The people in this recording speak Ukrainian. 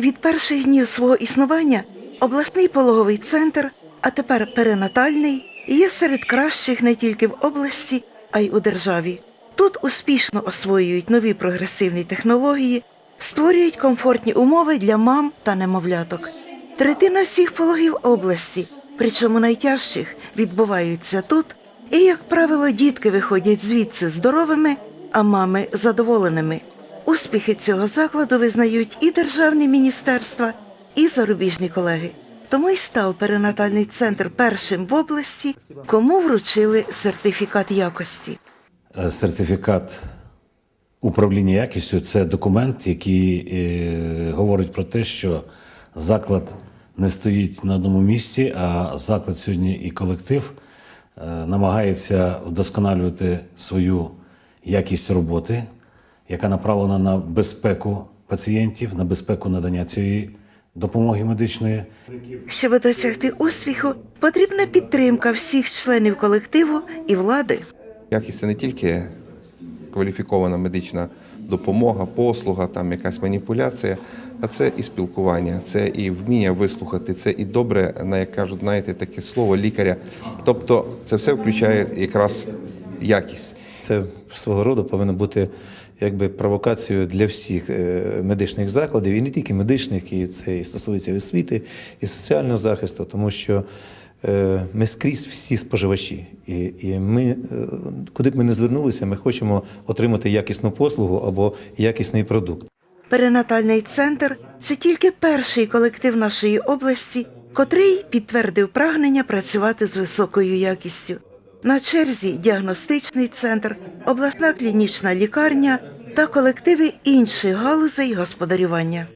Від перших днів свого існування обласний пологовий центр, а тепер перинатальний, є серед кращих не тільки в області, а й у державі. Тут успішно освоюють нові прогресивні технології, створюють комфортні умови для мам та немовляток. Третина всіх пологів області, причому найтяжчих, відбуваються тут, і, як правило, дітки виходять звідси здоровими, а мами задоволеними. Успіхи цього закладу визнають і державні міністерства, і зарубіжні колеги. Тому й став перинатальний центр першим в області, кому вручили сертифікат якості. Е, Сертифікат управління якістю це документ, який е, говорить про те, що заклад не стоїть на одному місці, а заклад сьогодні і колектив е, намагається вдосконалювати свою якість роботи, яка направлена на безпеку пацієнтів, на безпеку надання цієї допомоги медичної. Щоб досягти успіху, потрібна підтримка всіх членів колективу і влади. Якість це не тільки кваліфікована медична допомога, послуга, там якась маніпуляція, а це і спілкування, це і вміння вислухати, це і добре, на як кажуть, знаєте, таке слово лікаря. Тобто це все включає якраз якість. Це свого роду повинно бути якби провокацією для всіх е, медичних закладів, і не тільки медичних, і це і стосується освіти, і соціального захисту, тому що е, ми скрізь всі споживачі, і, і ми, е, куди б ми не звернулися, ми хочемо отримати якісну послугу або якісний продукт. Перинатальний центр це тільки перший колектив нашої області, котрий підтвердив прагнення працювати з високою якістю. На черзі діагностичний центр, обласна клінічна лікарня та колективи інших галузей господарювання.